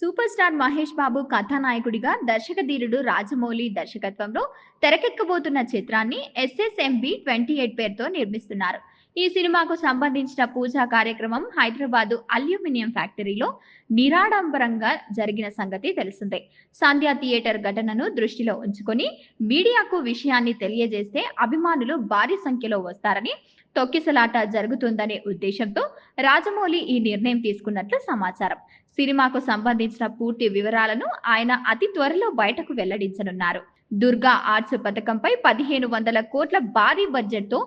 Super star Mahesh Babu కథానాయకుడిగా దర్శక ధీరుడు రాజమౌళి దర్శకత్వంలో తెరకెక్కబోతున్న చిత్రాన్ని ఎస్ఎస్ఎంబి ట్వంటీ ఎయిట్ పేరుతో నిర్మిస్తున్నారు. ఈ సినిమాకు సంబంధించిన పూజా కార్యక్రమం హైదరాబాదు అల్యూమినియం ఫ్యాక్టరీలో నిరాడంబరంగా జరిగిన సంగతి తెలిసిందే. సంధ్యా థియేటర్ ఘటనను దృష్టిలో ఉంచుకొని మీడియాకు విషయాన్ని తెలియజేస్తే అభిమానులు భారీ సంఖ్యలో వస్తారని తొక్కిసలాట జరుగుతుందనే ఉద్దేశంతో రాజమౌళి ఈ నిర్ణయం తీసుకున్నట్లు సమాచారం. సినిమాకు సంబంధించిన పూర్తి వివరాలను ఆయన అతి త్వరలో బయటకు వెల్లడించనున్నారు. దుర్గా ఆర్ట్స్ పథకంపై పదిహేను వందల కోట్ల భారీ బడ్జెట్తో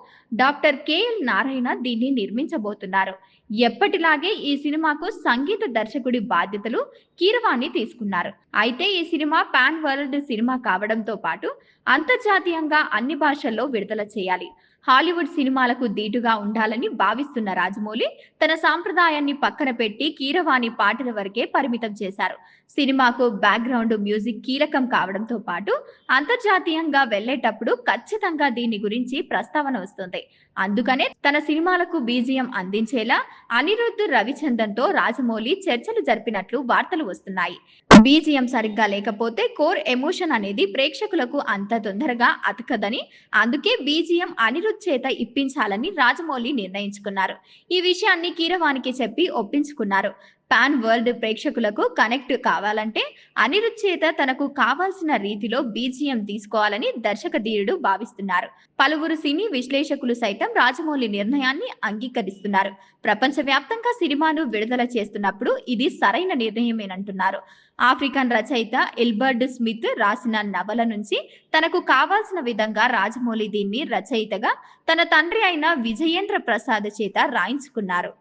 డాక్టర్ కెఎల్ నారాయణ దీన్ని నిర్మించబోతున్నారు. ఎప్పటిలాగే ఈ సినిమాకు సంగీత దర్శకుడి బాధ్యతలు కీరవాణి తీసుకున్నారు. అయితే ఈ సినిమా పాన్ వరల్డ్ సినిమా కావడంతో పాటు అంతర్జాతీయంగా అన్ని భాషల్లో విడుదల చేయాలి. హాలీవుడ్ సినిమాలకు దీటుగా ఉండాలని భావిస్తున్న రాజమౌళి తన సాంప్రదాయాన్ని పక్కన పెట్టి కీరవాణి పాటల వరకే పరిమితం చేశారు. సినిమాకు బ్యాక్గ్రౌండ్ మ్యూజిక్ కీలకం కావడంతో పాటు అంతర్జాతీయంగా వెళ్ళేటప్పుడు ఖచ్చితంగా దీని గురించి ప్రస్తావన వస్తుంది. అందుకనే తన సినిమాలకు బీజియం అందించేలా అనిరుద్ధ్ రవిచందన్తో రాజమౌళి చర్చలు జరిపినట్లు వార్తలు వస్తున్నాయి. బీజిఎం సరిగ్గా లేకపోతే కోర్ ఎమోషన్ అనేది ప్రేక్షకులకు అంత తొందరగా అతకదని అందుకే బీజిఎం అనిరుద్ధ్ చేత ఇప్పించాలని రాజమౌళి నిర్ణయించుకున్నారు. ఈ విషయాన్ని కీరవానికి చెప్పి ఒప్పించుకున్నారు. పాన్ వరల్డ్ ప్రేక్షకులకు కనెక్ట్ కావాలంటే అనిరుద్ చేత తనకు కావాల్సిన రీతిలో బీజిఎం తీసుకోవాలని దర్శక ధీరుడు భావిస్తున్నారు. పలువురు సినీ విశ్లేషకులు సైతం రాజమౌళి నిర్ణయాన్ని అంగీకరిస్తున్నారు. ప్రపంచవ్యాప్తంగా సినిమాను విడుదల చేస్తున్నప్పుడు ఇది సరైన నిర్ణయమేనంటున్నారు. ఆఫ్రికన్ రచయిత ఎల్బర్డ్ స్మిత్ రాసిన నవల నుంచి తనకు కావాల్సిన విధంగా రాజమౌళి దీన్ని రచయితగా తన తండ్రి అయిన విజయేంద్ర ప్రసాద్ చేత రాయించుకున్నారు.